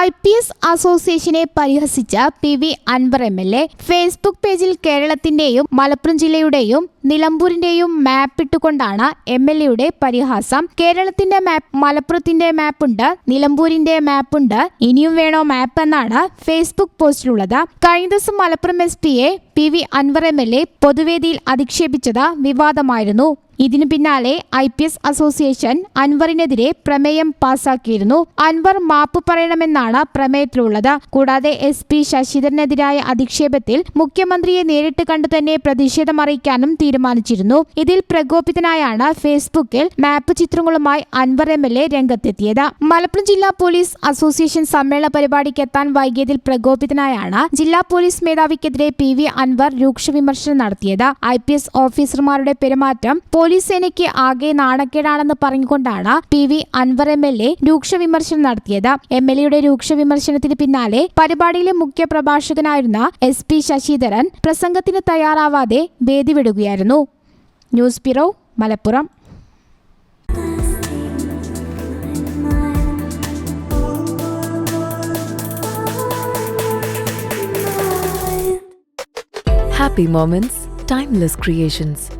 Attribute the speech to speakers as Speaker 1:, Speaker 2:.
Speaker 1: I P S അസോസിയേഷനെ പരിഹസിച്ച P V Anvar M L A Facebook പേജിൽ കേരളത്തിന്റെയും മലപ്പുറം ജില്ലയുടെയും നിലമ്പൂരിന്റെയും മാപ്പ് ഇട്ടുകൊണ്ടാണ് എം എൽ എയുടെ പരിഹാസം. കേരളത്തിന്റെ മാപ്പ് മലപ്പുറത്തിന്റെ മാപ്പുണ്ട് നിലമ്പൂരിന്റെ മാപ്പുണ്ട് ഇനിയും വേണോ മാപ്പ് എന്നാണ് ഫേസ്ബുക്ക് പോസ്റ്റിലുള്ളത്. കഴിഞ്ഞ ദിവസം Malappuram S A P V Anvar M L A പൊതുവേദിയിൽ അധിക്ഷേപിച്ചത് വിവാദമായിരുന്നു. ഇതിനു പിന്നാലെ ഐ പി എസ് അസോസിയേഷൻ അൻവറിനെതിരെ പ്രമേയം പാസാക്കിയിരുന്നു. അൻവർ മാപ്പ് പറയണമെന്നാണ് പ്രമേയത്തിലുള്ളത്. കൂടാതെ എസ് പി ശശിധരനെതിരായ അധിക്ഷേപത്തിൽ മുഖ്യമന്ത്രിയെ നേരിട്ട് കണ്ടു തന്നെ പ്രതിഷേധം അറിയിക്കാനും തീരുമാനിച്ചിരുന്നു. ഇതിൽ പ്രകോപിതനായാണ് ഫേസ്ബുക്കിൽ മാപ്പ് ചിത്രങ്ങളുമായി അൻവർ എം എൽ എ രംഗത്തെത്തിയത്. മലപ്പുറം ജില്ലാ പോലീസ് അസോസിയേഷൻ സമ്മേളന പരിപാടിക്ക് എത്താൻ വൈകിയതിൽ പ്രകോപിതനായാണ് ജില്ലാ പോലീസ് മേധാവിക്കെതിരെ പി വി അൻവർ രൂക്ഷ വിമർശനം നടത്തിയത്. ഐ പി എസ് ഓഫീസർമാരുടെ പെരുമാറ്റം പോലീസ് സേനയ്ക്ക് ആകെ നാണക്കേടാണെന്ന് പറഞ്ഞുകൊണ്ടാണ് P V Anvar M L A രൂക്ഷ വിമർശനം നടത്തിയത്. എം എൽ എയുടെ രൂക്ഷ വിമർശനത്തിന് പിന്നാലെ പരിപാടിയിലെ മുഖ്യ പ്രഭാഷകനായിരുന്ന എസ് പി ശശിധരൻ പ്രസംഗത്തിന് തയ്യാറാവാതെ വേദി വിടുകയായിരുന്നു news bureau Malappuram.
Speaker 2: Happy moments timeless creations.